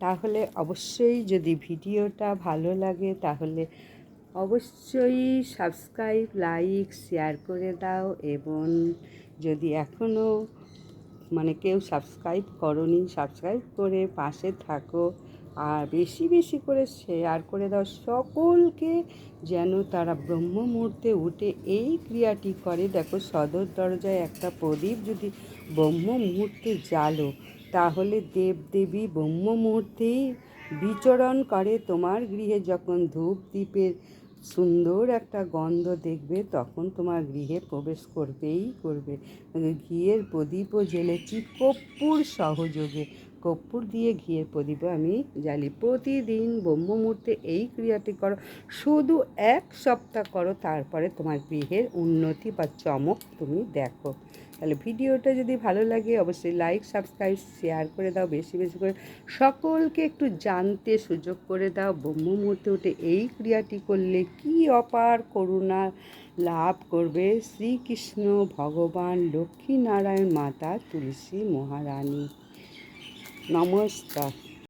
তাহলে অবশ্যই যদি ভিডিওটা ভালো লাগে, তাহলে অবশ্যই সাবস্ক্রাইব, লাইক, শেয়ার করে দাও এবং যদি এখনও মানে কেউ সাবস্ক্রাইব করনি, সাবস্ক্রাইব করে পাশে থাকো আর বেশি বেশি করে শেয়ার করে দাও। সকলকে যেন তারা ব্রহ্ম মুহূর্তে উঠে এই ক্রিয়াটি করে। দেখো, সদর দরজায় একটা প্রদীপ যদি ব্রহ্ম মুহূর্তে জ্বালো তাহলে দেবদেবী ব্রহ্ম মুহূর্তেই বিচরণ করে তোমার গৃহে। যখন ধূপ দ্বীপের সুন্দর একটা গন্ধ দেখবে, তখন তোমার গৃহে প্রবেশ করবেই করবে। ঘিয়ের প্রদীপও জ্বেলেছি কর্পূর সহযোগে। কর্পূর দিয়ে ঘিয়ের প্রদীপও আমি জ্বালি। প্রতিদিন ব্রহ্মমূর্তে এই ক্রিয়াটি করো। শুধু এক সপ্তাহ করো, তারপরে তোমার গৃহের উন্নতি বা চমক তুমি দেখো। তাহলে ভিডিওটা যদি ভালো লাগে, অবশ্যই লাইক সাবস্ক্রাইব শেয়ার করে দাও। বেশি বেশি করে সকলকে একটু জানতে সুযোগ করে দাও। ব্রহ্ম মুহূর্তে উঠে এই ক্রিয়াটি করলে কি অপার করুণা লাভ করবে? শ্রীকৃষ্ণ ভগবান লক্ষ্মীনারায়ণ মাতা তুলসী মহারানী। নমস্কার।